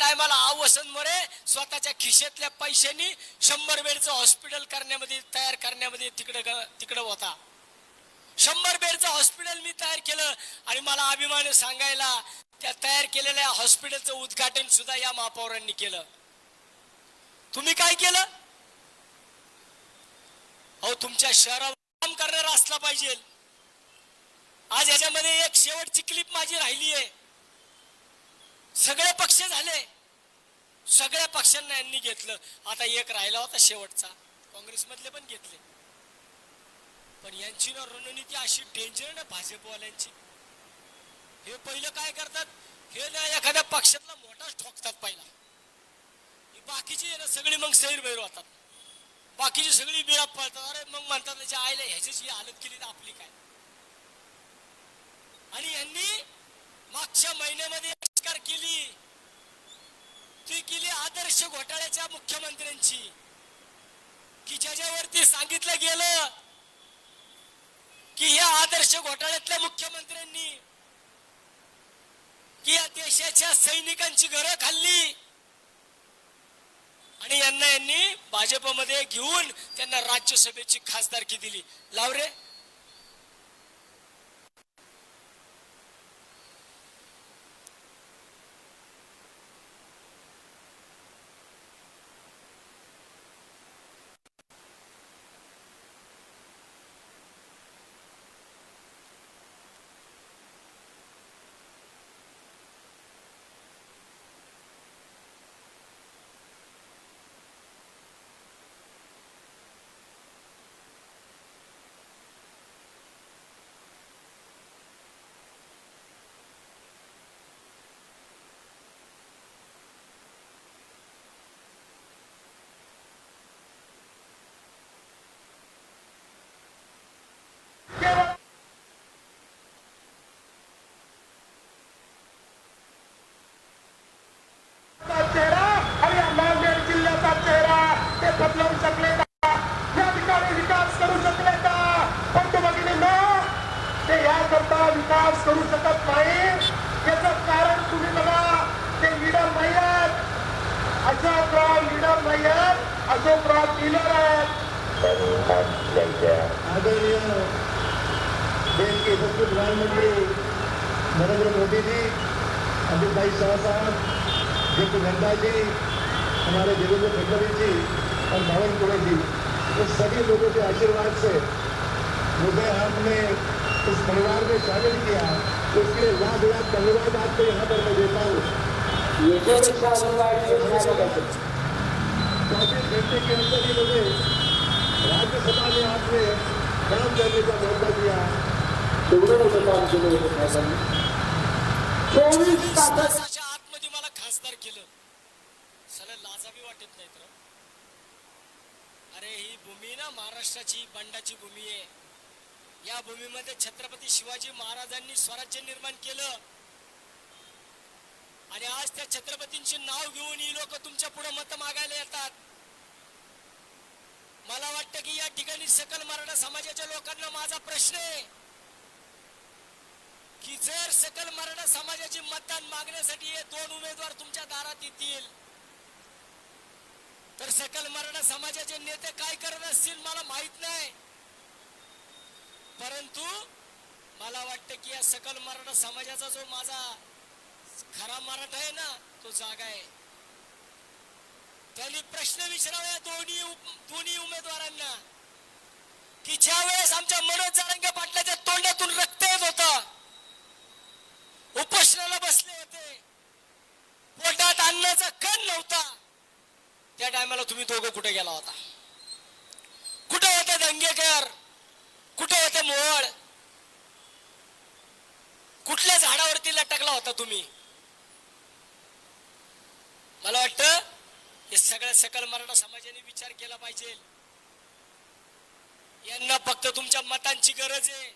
टायमाला आवसन मोरे स्वतःच्या खिशेतल्या पैशांनी शंभर बेडचं हॉस्पिटल करण्यामध्ये तयार करण्यामध्ये तिकडं तिकडं होता. शंभर बेडचं हॉस्पिटल मी तयार केलं आणि मला अभिमान सांगायला त्या तयार केलेल्या हॉस्पिटलचं उद्घाटन सुद्धा या महापौरांनी केलं. तुम्ही काय केलं? अहो तुमच्या शहरावर काम करणारा असला पाहिजे. आज याच्यामध्ये एक शेवटची क्लिप माझी राहिली आहे सगळे पक्ष झाले. सगळ्या पक्षांना यांनी घेतलं. आता एक राहिला होता शेवटचा. काँग्रेसमधले पण घेतले. पण यांची ना रणनीती अशी डेंजर ना भाजपवाल्यांची. हे पहिलं काय करतात? हे ना एखाद्या पक्षातला मोठाच ठोकतात पहिला. बाकीची ना सगळी मग सैरभैर होतात. बाकीची सगळी बिळा पळतात. अरे मग म्हणतात त्याच्या आईला ह्याचीच ही हालत केली तर आपली काय? आणि यांनी मागच्या महिन्यामध्ये केली. ती केली आदर्श घोटाळ्याच्या मुख्यमंत्र्यांची. की ज्याच्यावरती सांगितलं गेलं की या आदर्श घोटाळ्यातल्या मुख्यमंत्र्यांनी की या देशाच्या सैनिकांची घरं खाल्ली. आणि यांना यांनी भाजपमध्ये घेऊन त्यांना राज्यसभेची खासदारकी दिली. लावरे? अशोकराव डीलर आदरणीय देश के यशस्वी प्रधानमंत्री नरेंद्र मोदी जी, अमित भाई शाह साहब जे नड्डा जी, हमारे देवेंद्र फडणवीस जी और भावन कुमार जी, ये सभी लोगों के आशीर्वाद से मुझे हमने इस परिवार में शामिल किया। तो लिए लाख लाख धन्यवाद आपको यहाँ पर मैं देता हूँ। चौबीस घंटे के अंदर ही मुझे राज्यसभा ने आपने काम करने का मौका दिया दुर्गम काम के लिए चोवीस तासाच्या आतमध्ये मला खासदार केलं. सला लाजाबी वाटत नाही तर अरे ही भूमी ना महाराष्ट्राची बंडाची भूमी आहे. या भूमीमध्ये छत्रपती शिवाजी महाराजांनी स्वराज्य निर्माण केलं. आणि आज त्या छत्रपतींचे नाव घेऊन ही लोक तुमच्यापुढे मत मागायला येतात. मला वाटतं की या ठिकाणी सकल मराठा समाजाच्या लोकांना माझा प्रश्न आहे की जर सकल मराठा समाजाची मतदान मागण्यासाठी हे दोन उमेदवार तुमच्या दारात येतील तर सकल मराठा समाजाचे नेते काय करत असतील मला माहीत नाही. परंतु मला वाटतं की या सकल मराठा समाजाचा जो माझा खरा मराठा आहे ना तो जागा आहे. त्यांनी प्रश्न विचारावा या दोन्ही दोन्ही उमेदवारांना की ज्या वेळेस आमच्या मनोज जारंगे पाटलाच्या तोंडातून रक्त येत होत उपोषणाला बसले होते पोटात अन्नाचा कण नव्हता त्या टायमाला तुम्ही दोघं कुठे गेला होता कुठे होते दंगेकर कुठे होते मोहळ कुठल्या झाडावरती लटकला होता तुम्ही मला वाटतं हे सगळ्या सकल मराठा समाजाने विचार केला पाहिजे. यांना फक्त तुमच्या मतांची गरज आहे.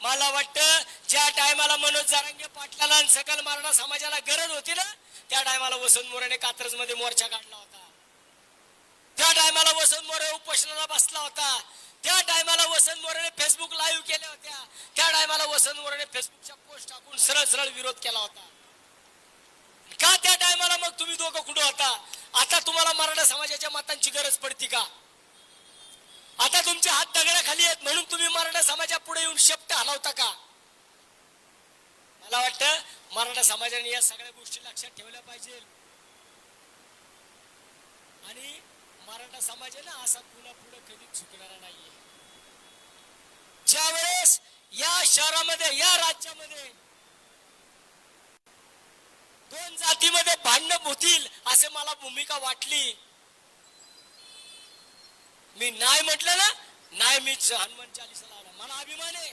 मला वाटतं ज्या टायमाला मनोज जारंगे पाटलाला आणि सकल मराठा समाजाला गरज होती ना त्या टायमाला वसंत मोरेने कात्रजमध्ये मोर्चा काढला होता. त्या टायमाला वसंत मोरे उपोषणाला बसला होता. त्या टायमाला वसंत मोरेने फेसबुक लाईव्ह केल्या होत्या. त्या टायमाला वसंत मोरेने फेसबुकच्या पोस्ट टाकून सरळ सरळ विरोध केला होता. का त्या टायमाला मग तुम्ही दोघं कुठं होता? आता तुम्हाला मराठा समाजाच्या मतांची गरज पडती का? आता तुमचे हात दगडाखाली आहेत म्हणून तुम्ही मराठा समाजा पुढे येऊन शब्द हलवता का? मला वाटतं मराठा समाजाने या सगळ्या गोष्टी लक्षात ठेवल्या पाहिजे. आणि मराठा समाजाला असा पुन्हा पुढे कधीच चुकणारा नाहीये. ज्यावेळेस या शहरामध्ये या राज्यामध्ये दोन जातीमध्ये भांडणं होतील असे मला भूमिका वाटली. मी नाही म्हटलं ना नाही मी हनुमान चालीसा लावला. मला अभिमान आहे.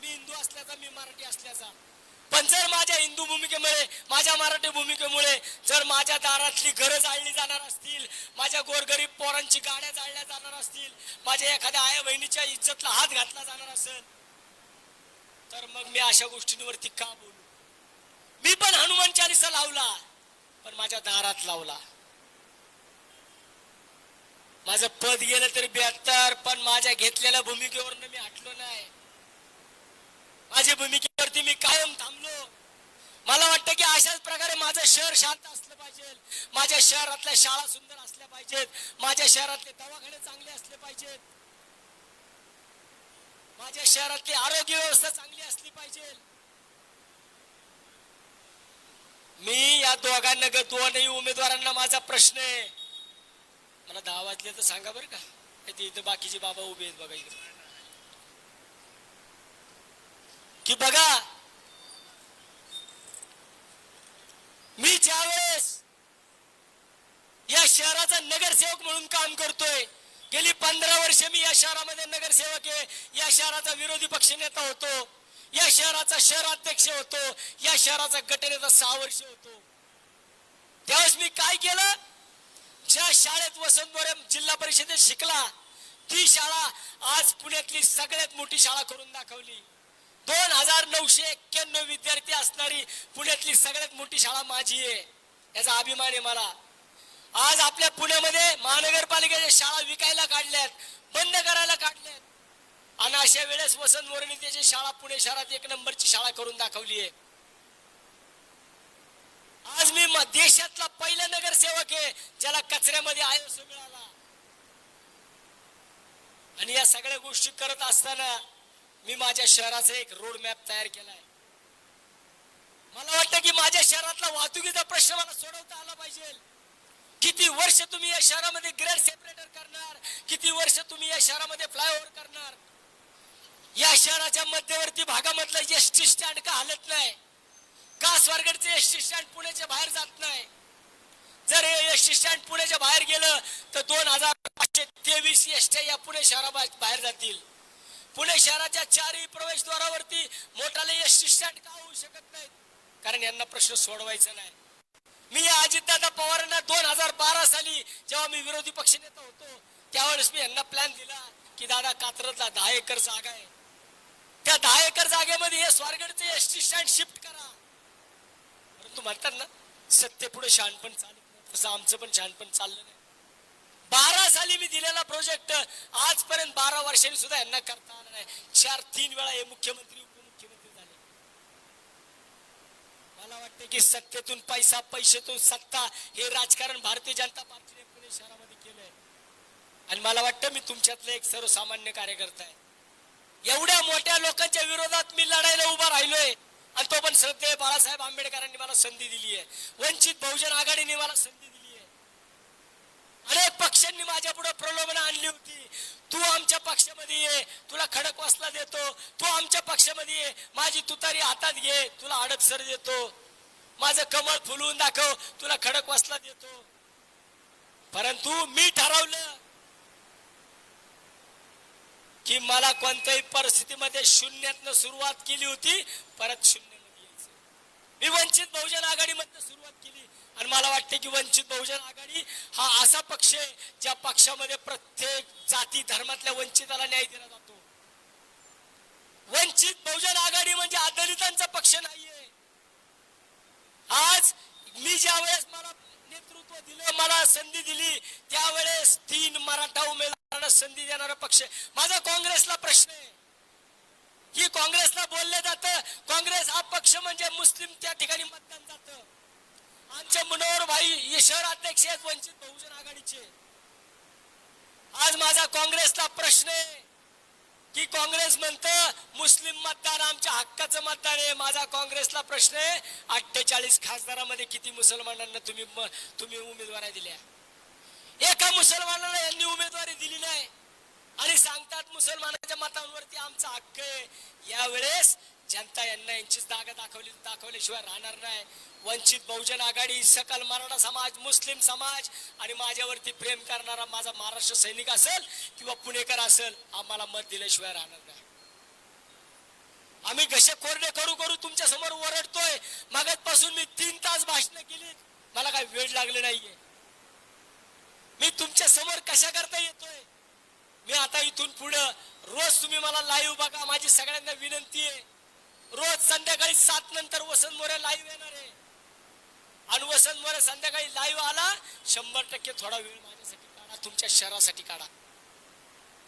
मी हिंदू असल्याचा मी मराठी असल्याचा. पण जर माझ्या हिंदू भूमिकेमुळे माझ्या मराठी भूमिकेमुळे जर माझ्या दारातली घरं जाळली जाणार असतील माझ्या गोरगरीब पोरांची गाड्या जाळल्या जाणार असतील माझ्या एखाद्या आया बहिणीच्या इज्जतला हात घातला जाणार असेल तर मग मी अशा गोष्टींवरती का बोलू? मी पण हनुमान चालीसा लावला पण माझ्या दारात लावला. माझं पद गेलं तरी बेहत्तर पण माझ्या घेतलेल्या भूमिकेवरनं मी हटलो नाही. माझ्या भूमिकेवरती मी कायम थांबलो. मला वाटतं की अशाच प्रकारे माझं शहर शांत असलं पाहिजे. माझ्या शहरातल्या शाळा सुंदर असल्या पाहिजेत. माझ्या शहरातले दवाखाने चांगले असले पाहिजेत. माझ्या शहरातली आरोग्य व्यवस्था चांगली असली पाहिजे मी या दोघांना ग दोनही उमेदवारांना माझा प्रश्न आहे. मला दहा वाजले तर सांगा बरं का. ते इथं बाकीचे बाबा उभे आहेत बघा इकडे की बघा मी ज्यावेळेस या शहराचा नगरसेवक म्हणून काम करतोय गेली पंधरा वर्ष मी या शहरामध्ये नगरसेवक आहे. या शहराचा विरोधी पक्ष नेता होतो. या शहराचा शहराध्यक्ष होतो या शहराचा गटनेचा सहा वर्ष होतो. त्यावेळेस मी काय केलं? ज्या शाळेत वसंत जिल्हा परिषदेत शिकला ती शाळा आज पुण्यातली सगळ्यात मोठी शाळा करून दाखवली. दोन हजार नऊशे एक्क्याण्णव विद्यार्थी असणारी पुण्यातली सगळ्यात मोठी शाळा माझी आहे. याचा अभिमान आहे मला. आज आपल्या पुण्यामध्ये महानगरपालिकेच्या शाळा विकायला काढल्यात बंद करायला काढल्यात. आणि अशा वेळेस वसंत मोरणी त्याची शाळा पुणे शहरात एक नंबरची शाळा करून दाखवली आहे. आज मी देशातला पहिला नगरसेवक आहे ज्याला कचऱ्यामध्ये आयस मिळाला आणि या सगळ्या गोष्टी करत असताना मी माझ्या शहराचा एक रोड मॅप तयार केलाय. मला वाटतं की माझ्या शहरातला वाहतुकीचा प्रश्न मला सोडवता आला पाहिजे. किती वर्ष तुम्ही या शहरामध्ये ग्रेड सेपरेटर करणार? किती वर्ष तुम्ही या शहरामध्ये फ्लायओव्हर करणार? या शहराच्या मध्यवर्ती भागामधलं एस टी स्टँड का हलत नाही? का स्वारगडचं एस टी स्टँड पुण्याच्या बाहेर जात नाही? जर हे एस टी स्टँड पुण्याच्या बाहेर गेलं तर दोन हजार पाचशे तेवीस एस या पुणे शहरा बाहेर जातील. पुणे शहराच्या चारही प्रवेशद्वारावरती मोठाले एस टी स्टँड का होऊ शकत नाहीत? कारण यांना प्रश्न सोडवायचा नाही. मी या अजितदादा पवारांना दोन हजार बारा साली जेव्हा मी विरोधी पक्ष नेता होतो त्यावेळेस मी यांना प्लॅन दिला की दादा कात्रजला दहा एकर जागा आहे. त्या दहा एकर जागेमध्ये हे स्वारगडचे एस टी स्टँड शिफ्ट करा. परंतु म्हणतात ना सत्य पुढे शहाणपण चालत नाही तसं आमचं पण शहाणपण चाललं नाही. बारा साली मी दिलेला प्रोजेक्ट आजपर्यंत बारा वर्षांनी सुद्धा यांना करता आला नाही. चार तीन वेळा हे मुख्यमंत्री उपमुख्यमंत्री झाले. मला वाटतं की सत्तेतून पैसा पैशातून सत्ता हे राजकारण भारतीय जनता पार्टीने पुणे शहरामध्ये केलंय. आणि मला वाटतं मी तुमच्यातलं एक सर्वसामान्य कार्यकर्ता आहे. एवढ्या मोठ्या लोकांच्या विरोधात मी लढायला उभा राहिलोय. आणि तो पण श्रद्धे बाळासाहेब आंबेडकरांनी मला संधी दिली आहे वंचित बहुजन आघाडीने मला संधी दिली आहे अनेक पक्षांनी माझ्या पुढे प्रलोभन आणली होती. तू आमच्या पक्षामध्ये ये तुला खडक वासला देतो. तू आमच्या पक्षामध्ये ये माझी तुतारी हातात घे तुला अडपसर देतो. माझं कमळ फुलवून दाखव तुला खडक वासला देतो. परंतु मी ठरवलं की मला कोणत्याही परिस्थितीमध्ये शून्यातनं सुरुवात केली होती परत शून्यामध्ये यायचं. मी वंचित बहुजन आघाडीमधनं सुरुवात केली. आणि मला वाटते की वंचित बहुजन आघाडी हा असा पक्ष आहे ज्या पक्षामध्ये प्रत्येक जाती धर्मातल्या वंचिताला न्याय दिला जातो. वंचित बहुजन आघाडी म्हणजे अदलितांचा पक्ष नाहीये. आज मी ज्या वेळेस मला दिलं मला संधी दिली त्यावेळेस तीन मराठा उमेदवारांना संधी देणारा पक्ष. माझा काँग्रेसला प्रश्न आहे. ही काँग्रेसला बोलले जातं. काँग्रेस हा पक्ष म्हणजे मुस्लिम त्या ठिकाणी मतदान जातं. आमचे मनोहर भाई हे शहर अध्यक्ष आहेत वंचित बहुजन आघाडीचे. आज माझा काँग्रेसला प्रश्न आहे. की काँग्रेस म्हणतं मुस्लिम मतदार आमच्या हक्काचं मतदान आहे. माझा काँग्रेसला प्रश्न आहे अठ्ठेचाळीस खासदारामध्ये किती मुसलमानांना तुम्ही तुम्ही उमेदवारी दिल्या एका मुसलमानाला यांनी उमेदवारी दिली नाही. आणि सांगतात मुसलमानाच्या मतांवरती आमचा हक्क आहे. यावेळेस जनता यांना यांचीच जागा दाखवली दाखवल्याशिवाय राहणार नाही. वंचित बहुजन आघाडी सकल मराठा समाज मुस्लिम समाज आणि माझ्यावरती प्रेम करणारा माझा महाराष्ट्र सैनिक असेल किंवा पुणेकर असेल आम्हाला मत दिल्याशिवाय राहणार नाही. आम्ही घसे कोरडे करू करू तुमच्यासमोर ओरडतोय. मागतपासून मी तीन तास भाषण केली. मला काय वेळ लागले नाहीये. मी तुमच्यासमोर कशा करता येतोय? मी आता इथून पुढं रोज तुम्ही मला लाईव्ह बघा. माझी सगळ्यांना विनंती आहे. रोज संध्याकाळी सात नंतर वसंत मोरे लाईव्ह येणार आहे. आणि वसंत मोरे संध्याकाळी लाईव्ह आला शंभर टक्के थोडा वेळ माझ्यासाठी काढा तुमच्या शहरासाठी काढा.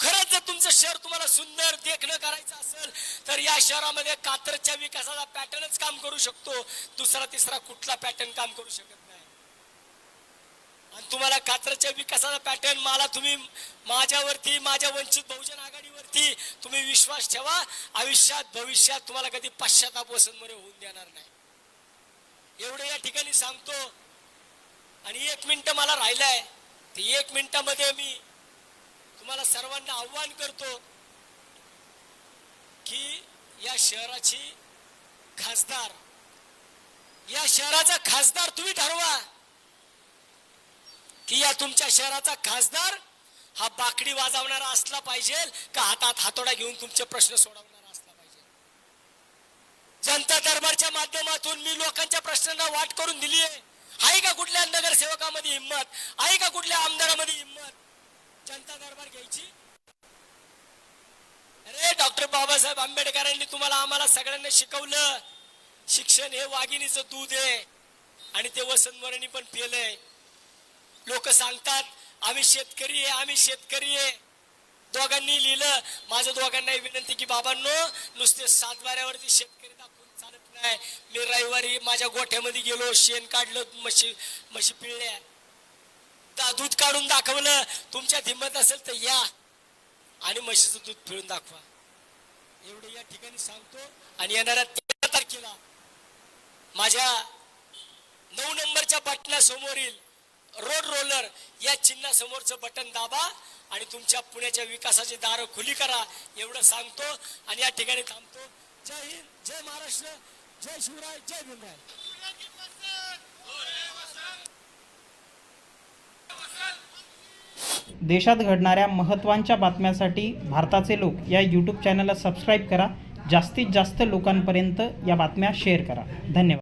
खरंच जर तुमचं शहर तुम्हाला सुंदर देखणं करायचं असेल तर या शहरामध्ये कात्रच्या विकासाचा पॅटर्नच काम करू शकतो. दुसरा तिसरा कुठला पॅटर्न काम करू शकत नाही. आणि तुम्हाला कात्रच्या विकासाचा पॅटर्न मला तुम्ही माझ्यावरती माझ्या वंचित बहुजन आघाडीवरती तुम्ही विश्वास ठेवा. आयुष्यात भविष्यात तुम्हाला कधी पश्चाताप वसंतमरे होऊन देणार नाही. एवढं या ठिकाणी सांगतो. आणि एक मिनिट मला राहिलंय. ते एक मिनिटामध्ये मी तुम्हाला सर्वांना आव्हान करतो की या शहराची खासदार या शहराचा खासदार तुम्ही ठरवा. की या तुमच्या शहराचा खासदार हा बाकडी वाजवणारा असला पाहिजे का हातात हातोडा घेऊन तुमचे प्रश्न सोडवणारा असला पाहिजे? जनता दरबारच्या माध्यमातून मी लोकांच्या प्रश्नांना वाट करून दिली आहे आहे का कुठल्या नगरसेवकामध्ये हिंमत? आहे का कुठल्या आमदारामध्ये हिंमत? जनता दरबार घ्यायची? अरे डॉक्टर बाबासाहेब आंबेडकरांनी तुम्हाला आम्हाला सगळ्यांना शिकवलं. शिक्षण हे वाघिणीचं दूध आहे. आणि ते वसंतवरणी पण पेलंय. लोक सांगतात आम्ही शेतकरी आहे आम्ही शेतकरी आहे. दोघांनी लिहिलं. माझं दोघांनाही विनंती की बाबांनो नुसते सातबाऱ्यावरती शेतकरी दाखवून चालत नाही. मी रविवारी माझ्या गोठ्यामध्ये गेलो शेण काढलं म्हशी म्हशी पिळल्या. दा- दूध काढून दाखवलं. तुमच्या हिंमत असेल तर या आणि म्हशीचं दूध पिळून दाखवा. एवढं या ठिकाणी सांगतो आणि येणाऱ्या तेरा तारखेला माझ्या नऊ नंबरच्या बटनासमोरील रोड रोलर या चिन्हासमोरचं बटन दाबा आणि तुमच्या पुण्याच्या विकासाची दारं खुली करा एवढं सांगतो. आणि या ठिकाणी थांबतो. जय हिंद जय महाराष्ट्र जय शिवराय जय भीमराय. देशात घडणाऱ्या महत्त्वांच्या बातम्यांसाठी भारताचे लोक या यूट्यूब चॅनलला सबस्क्राईब करा. जास्तीत जास्त लोकांपर्यंत या बातम्या शेअर करा. धन्यवाद.